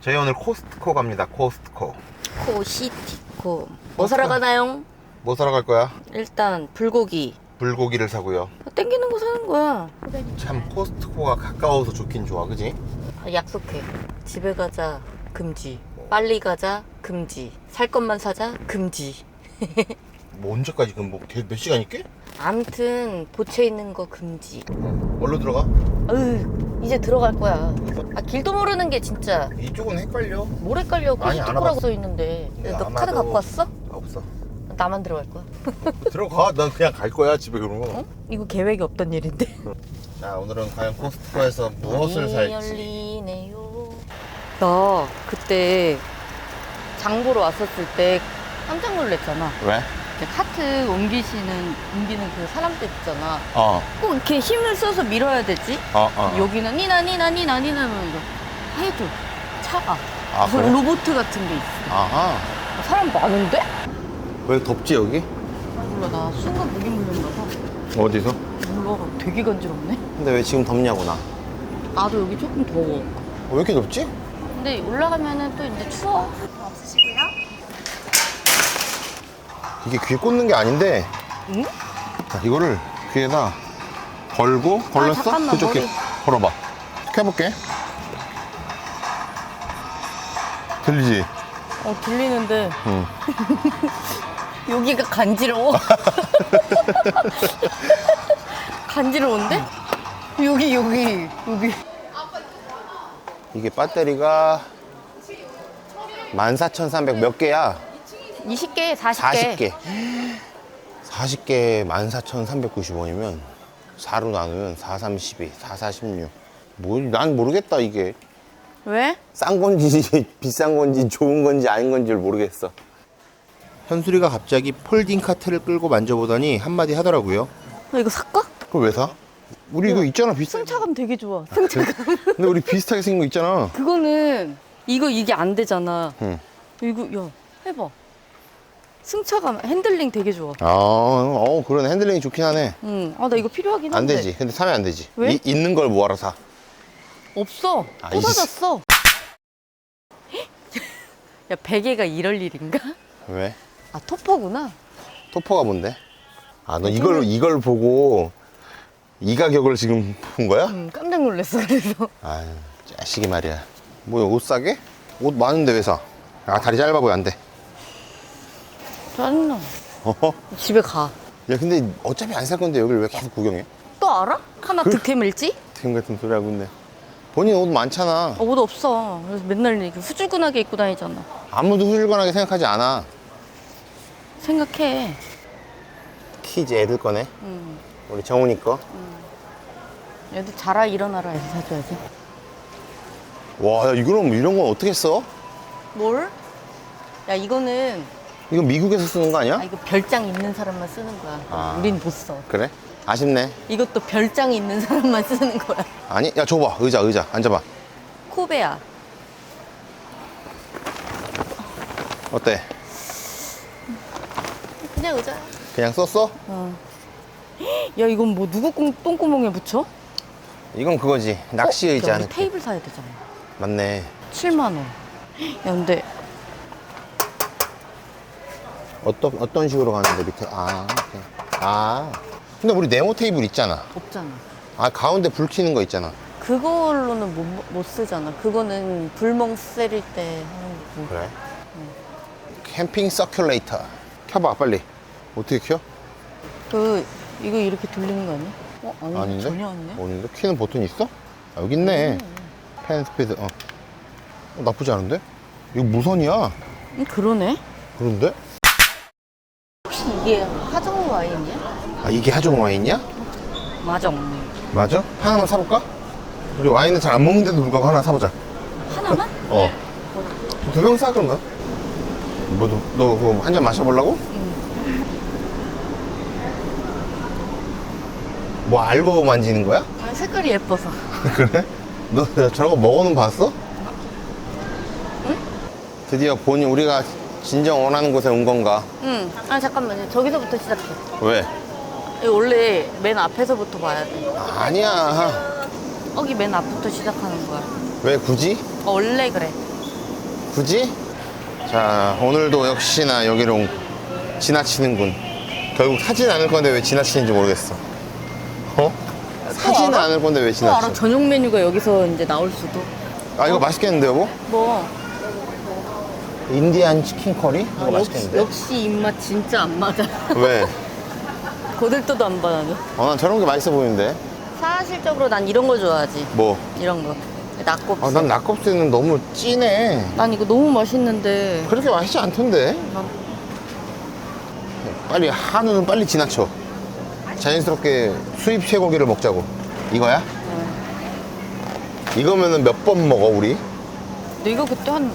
저희 오늘 코스트코 갑니다. 코스트코. 코시티코 뭐 사러 가나요? 뭐 사러 갈 거야? 일단 불고기 불고기를 사고요. 땡기는 거 사는 거야 참 코스트코가 가까워서 좋긴 좋아, 그지? 아, 약속해 집에 가자 금지 빨리 가자 금지 살 것만 사자 금지 뭐 언제까지 그럼 뭐몇 시간 있게? 암튼 보채 있는 거 금지 얼로 들어가? 으 이제 들어갈 거야 아 길도 모르는 게 진짜 이쪽은 헷갈려. 뭘 헷갈려 아니, 알아봤어. 써 있는데 야, 너 카드 아마도- 갖고 왔어? 없어. 나만 들어갈 거야 들어가. 난 그냥 갈 거야 집에 그러면. 어? 이거 계획이 없던 일인데 자 오늘은 과연 코스트코에서 무엇을 문이 살지? 열리네요. 나 그때 장 보러 왔었을 때 깜짝 놀랐잖아. 왜? 이렇게 카트 옮기시는 옮기는 그 사람들 있잖아. 어. 꼭 이렇게 힘을 써서 밀어야 되지. 어, 어. 여기는 니나 니나 니나 니나 하면서 해도 차가 아, 무슨 그래? 로봇 같은 게 있어. 아하. 사람 많은데? 왜 덥지 여기? 몰라 나 순간 목이 물렸나 봐. 어디서? 몰라 되게 간지럽네. 근데 왜 지금 덥냐고 나. 나도 여기 조금 더워. 어, 왜 이렇게 덥지? 근데 올라가면은 또 이제 추워. 이게 귀에 꽂는 게 아닌데 응? 자, 이거를 귀에다 걸고 걸렸어? 아, 잠깐만, 그쪽 귀 머리. 걸어봐 켜볼게 들리지? 어 들리는데 응. 여기가 간지러워. 간지러운데? 여기 여기 여기. 이게 배터리가 14,300 몇 개야? 20개, 40개. 40개 40개에 14,390원이면 4로 나누면 4, 3, 12, 4, 4, 16 뭐, 난 모르겠다 이게 왜? 싼 건지 비싼 건지 좋은 건지 아닌 건지를 모르겠어. 현수리가 갑자기 폴딩 카트를 끌고 만져보더니 한마디 하더라고요. 나 이거 살까? 그걸 왜 사? 우리 이거 있잖아 비싼. 승차감 되게 좋아. 승차감. 근데 우리 비슷하게 생긴 거 있잖아. 그거는 이거 이게 안 되잖아. 응. 이거 야 해봐. 승차감 핸들링 되게 좋아. 아, 어 그러네 핸들링이 좋긴 하네. 응. 아 나 이거 필요하긴 안 한데. 되지. 근데 사면 안 되지. 왜? 이- 있는 걸 뭐하러 사? 없어. 아, 또 사졌어. 야 베개가 이럴 일인가? 왜? 아 토퍼구나. 토퍼가 뭔데? 아, 너 이걸 이걸 보고 이 가격을 지금 본 거야? 응 깜짝 놀랐어 그래서. 아유, 자식이 말이야. 뭐야, 옷 싸게? 옷 많은데 왜 사? 아, 다리 짧아 보여, 안 돼. 짜증나. 어허. 집에 가. 야, 근데 어차피 안 살 건데 여기를 왜 계속 구경해? 또 알아? 하나 득템일지? 지금 같은 소리 하고 있네. 본인 옷 많잖아. 어, 옷 없어. 그래서 맨날 이렇게 후줄근하게 입고 다니잖아. 아무도 후줄근하게 생각하지 않아. 생각해. 키즈 애들 거네. 응. 우리 정훈이 거. 얘도 자라 일어나라 해서 사줘야지. 와, 야, 이거는 이런 건 어떻게 써? 뭘? 야 이거는 이거 미국에서 쓰는 거 아니야? 아 이거 별장 있는 사람만 쓰는 거야. 아. 우린 못 써. 그래? 아쉽네. 이것도 별장 있는 사람만 쓰는 거야. 아니, 야, 줘봐. 의자, 의자. 앉아봐. 코베야. 어때? 그냥 의자. 그냥 썼어? 야 이건 뭐 누구 꽁, 똥구멍에 붙여? 이건 그거지. 낚시 어? 의자. 야, 우리 느낌. 테이블 사야 되잖아. 맞네. 7만 원. 야 근데 어떤, 어떤 식으로 가는데 밑에. 아, 오케이. 아. 근데 우리 네모 테이블 있잖아. 없잖아. 아, 가운데 불 켜는 거 있잖아. 그걸로는 못, 못 쓰잖아. 그거는 불멍 세릴 때 하는 거고. 그래? 캠핑 서큘레이터. 켜봐, 빨리. 어떻게 켜? 그 이거 이렇게 돌리는 거 아니야? 어 아니 아닌데? 전혀 아니네. 어딘데? 키는 버튼이 있어? 아, 여기 있네. 펜 스피드. 어. 어, 나쁘지 않은데? 이거 무선이야. 음, 그러네. 그런데? 이게 하정 와인이야? 아, 이게 하종 와인이야? 맞아. 맞아? 하나만 사볼까? 우리 와인은 잘 안 먹는데도 불구하고 하나 사보자. 하나만? 어. 두 병 사, 그런가? 뭐, 너, 너 그거 한 잔 마셔보려고? 뭐 알고 만지는 거야? 아, 색깔이 예뻐서. 그래? 너 저런 거 먹어는 봤어? 드디어 본인 우리가 진정 원하는 곳에 온 건가? 응. 아 잠깐만요. 저기서부터 시작해. 왜? 이거 원래 맨 앞에서부터 봐야 돼. 아니야. 여기 맨 앞부터 시작하는 거야. 왜 굳이? 어, 원래 그래. 굳이? 자, 오늘도 역시나 여기로 지나치는군. 결국 사진 않을 건데 왜 지나치는지 모르겠어. 어? 사진 알아? 않을 건데 왜 또 알아 지나치? 저녁 메뉴가 여기서 이제 나올 수도 아, 이거 맛있겠는데, 여보? 뭐 인디안 치킨 커리? 이거 아, 역시, 맛있겠는데? 역시 입맛 진짜 안 맞아 왜? 고들떠도 안봐 나는 어, 난 저런 게 맛있어 보이는데. 사실적으로 난 이런 거 좋아하지 뭐? 이런 거 낙곱새 아, 난 낙곱새는 너무 진해. 난 이거 너무 맛있는데 그렇게 맛있지 않던데? 난 빨리 한우는 빨리 지나쳐. 자연스럽게 수입 쇠고기를 먹자고. 이거야? 이거면은 몇 번 먹어 우리? 근데 이거 그때 한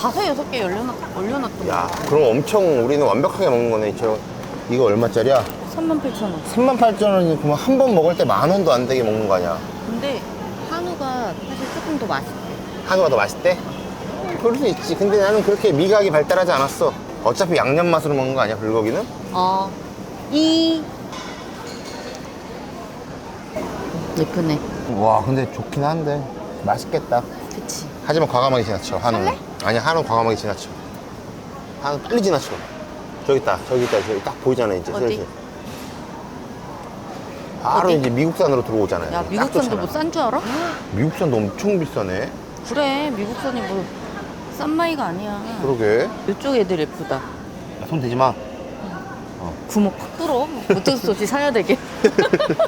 다섯 여섯 개 열려놨, 올려놨던 야, 그럼 엄청 우리는 완벽하게 먹는 거네. 저 이거 얼마짜리야? 거 38,000원 38,000원이 그러면 한번 먹을 때 만 원도 안 되게 먹는 거 아니야? 근데 한우가 사실 조금 더 맛있대 한우가 더 맛있대? 그럴 수 있지. 근데 나는 그렇게 미각이 발달하지 않았어. 어차피 양념 맛으로 먹는 거 아니야, 불고기는? 어. 이 예쁘네 와, 근데 좋긴 한데 맛있겠다. 그치 하지만 과감하게 지나쳐 한우? 아니 한우 과감하게 지나쳐. 한우 빨리 지나쳐. 저기 있다 저기 있다 저기 딱 보이잖아 이제 어디? 슬슬. 바로 어디? 이제 미국산으로 들어오잖아요. 야 딱 미국산도 좋잖아. 뭐 싼 줄 알아? 미국산도 엄청 비싸네. 그래 미국산이 뭐 싼 마이가 아니야. 그러게. 이쪽 애들 예쁘다. 야, 손 대지 마. 구멍 팍 뚫어. 어쩔 수 없이 사야 되게.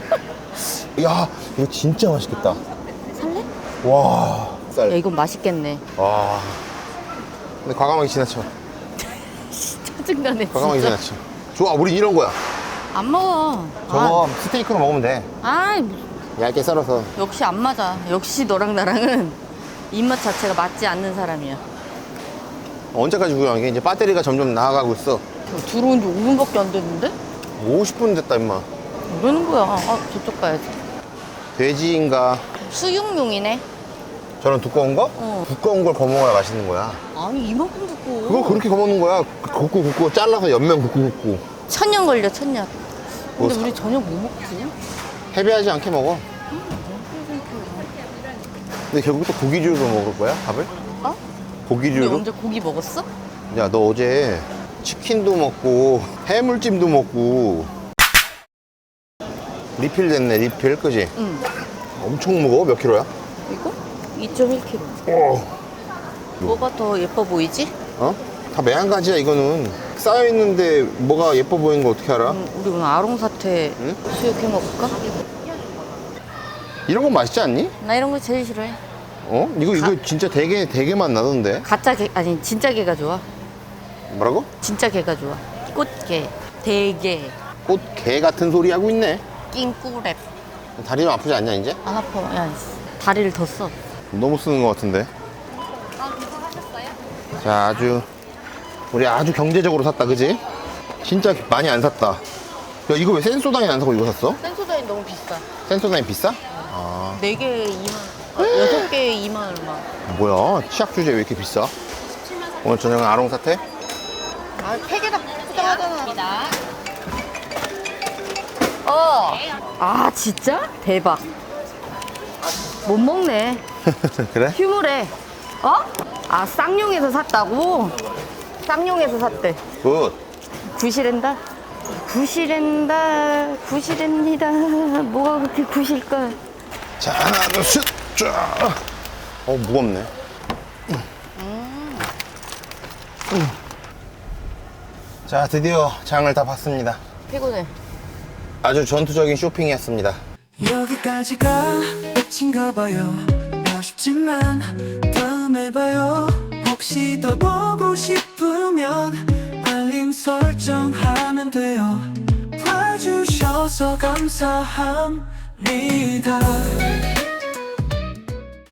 야, 이거 진짜 맛있겠다. 살래? 와 야 쌀. 이건 맛있겠네. 와. 근데 과감하게 지나쳐. 짜증나네 과감하게 진짜 지나쳐. 좋아 우리 이런 거야. 안 먹어. 저거 스테이크로 먹으면 돼. 아, 아 얇게 썰어서. 역시 안 맞아. 역시 너랑 나랑은 입맛 자체가 맞지 않는 사람이야. 언제까지 구경한 게? 이제 배터리가 점점 나아가고 있어. 들어온 지 5분밖에 안 됐는데? 50분 됐다 임마. 뭐라는 거야? 아 저쪽 가야지. 돼지인가? 수육용이네 저런 두꺼운 거? 어. 두꺼운 걸 거먹어야 맛있는 거야. 아니 이만큼 굽고 그거 그렇게 거먹는 거야. 굽고 굽고 잘라서 옆면 굽고 굽고. 천년 걸려 천년 뭐 근데 사- 우리 저녁 뭐 먹지? 헤비하지 않게 먹어. 근데 결국 또 고기류로 먹을 거야 밥을? 어? 우리 고기류로? 언제 고기 먹었어? 야 너 어제 치킨도 먹고 해물찜도 먹고 리필 됐네 리필 그지? 응 엄청 무거워 몇 킬로야? 이거? 2.1kg 어. 뭐가 더 예뻐 보이지? 어? 다 매한가지야 이거는 쌓여 있는데 뭐가 예뻐 보이는 거 어떻게 알아? 음, 우리 오늘 아롱사태 응? 수육해 먹을까? 이런 건 맛있지 않니? 나 이런 거 제일 싫어해 어? 이거 이거 진짜 되게 되게 맛 나던데. 가짜 게 아니 진짜 게가 좋아 뭐라고? 진짜 게가 좋아 꽃게 대게 꽃 개 같은 소리 하고 있네. 낑꾸랩 다리 좀 아프지 않냐 이제? 안 아파 야 다리를 더 써. 너무 쓰는 것 같은데. 자 아주 우리 아주 경제적으로 샀다 그지? 진짜 많이 안 샀다. 야 이거 왜 센소다인 안 사고 이거 샀어? 센소다인 너무 비싸 센소다인 비싸? 아 4개에 2만 아, 6개에 2만 얼마 뭐야 치약 주제 왜 이렇게 비싸? 오늘 저녁은 아롱 사태? 아 팩에다 포장하잖아 어. 아 진짜? 대박 못 먹네 그래? 휴무래 어? 아 쌍용에서 샀다고? 쌍용에서 샀대 굿. 구실한다 구실한다 구실합니다 뭐가 그렇게 구실까 자 하나 둘 셋 쫙. 어 무겁네. 음. 자 드디어 장을 다 봤습니다. 피곤해 아주 전투적인 쇼핑이었습니다. 여기까지가 끝인가 봐요 아쉽지만 다음에 봐요. 혹시 더 보고 싶으면 알림 설정하면 돼요. 봐주셔서 감사합니다